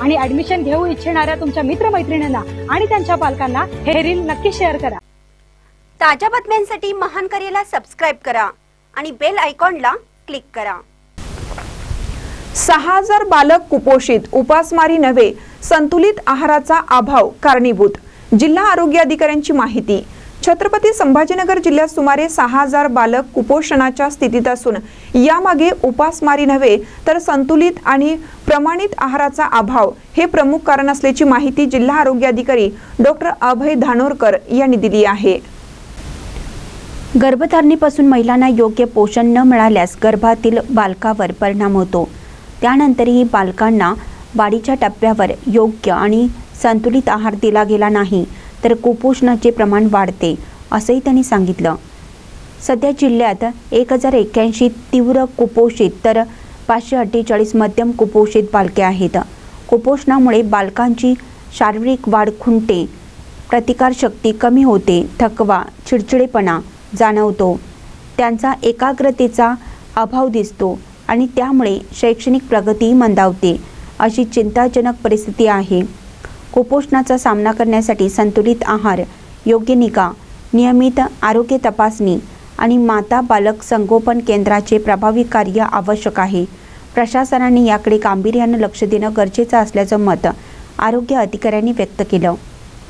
आणि ऍडमिशन घेऊ इच्छिणाऱ्या तुमच्या मित्रमैत्रिणींना आणि त्यांच्या पालकांना हे रील नक्की शेअर करा. ताज्या बातम्यांसाठी महान करेला सबस्क्राईब करा आणि बेल आयकॉनला क्लिक करा. सहा हजार बालक कुपोषित उपासमारी नव्हे संतुलित आहाराचा अभाव कारणीभूत. जिल्हा आरोग्य अधिकाऱ्यांची माहिती. छत्रपती संभाजीनगर जिल्ह्यात सुमारे सहा हजार बालक कुपोषणाच्या स्थितीत असून यामागे उपासमारी नव्हे तर संतुलित आणि प्रमाणित आहाराचा अभाव हे प्रमुख कारण असल्याची माहिती जिल्हा आरोग्य अधिकारी डॉक्टर अभय धानोरकर यांनी दिली आहे. गर्भधारणेपासून महिलांना योग्य पोषण न मिळाल्यास गर्भातील बालकावर परिणाम होतो. त्यानंतरही बालकांना वाढीच्या टप्प्यावर योग्य आणि संतुलित आहार दिला गेला नाही. तर कुपोषणाचे प्रमाण वाढते असंही त्यांनी सांगितलं. सध्या जिल्ह्यात एक हजार एक्क्याऐंशी तीव्र कुपोषित तर पाचशे अठ्ठेचाळीस मध्यम कुपोषित बालके आहेत. कुपोषणामुळे बालकांची शारीरिक वाढ खुंटते प्रतिकारशक्ती कमी होते थकवा चिडचिडेपणा जाणवतो. त्यांचा एकाग्रतेचा अभाव दिसतो आणि त्यामुळे शैक्षणिक प्रगती मंदावते अशी चिंताजनक परिस्थिती आहे. कुपोषणाचा सामना करण्यासाठी संतुलित आहार योग्य निगा नियमित आरोग्य तपासणी आणि माता बालक संगोपन केंद्राचे प्रभावी कार्य आवश्यक आहे. प्रशासनाने याकडे गांभीर्यानं लक्ष देणं गरजेचं असल्याचं मत आरोग्य अधिकाऱ्यांनी व्यक्त केलं.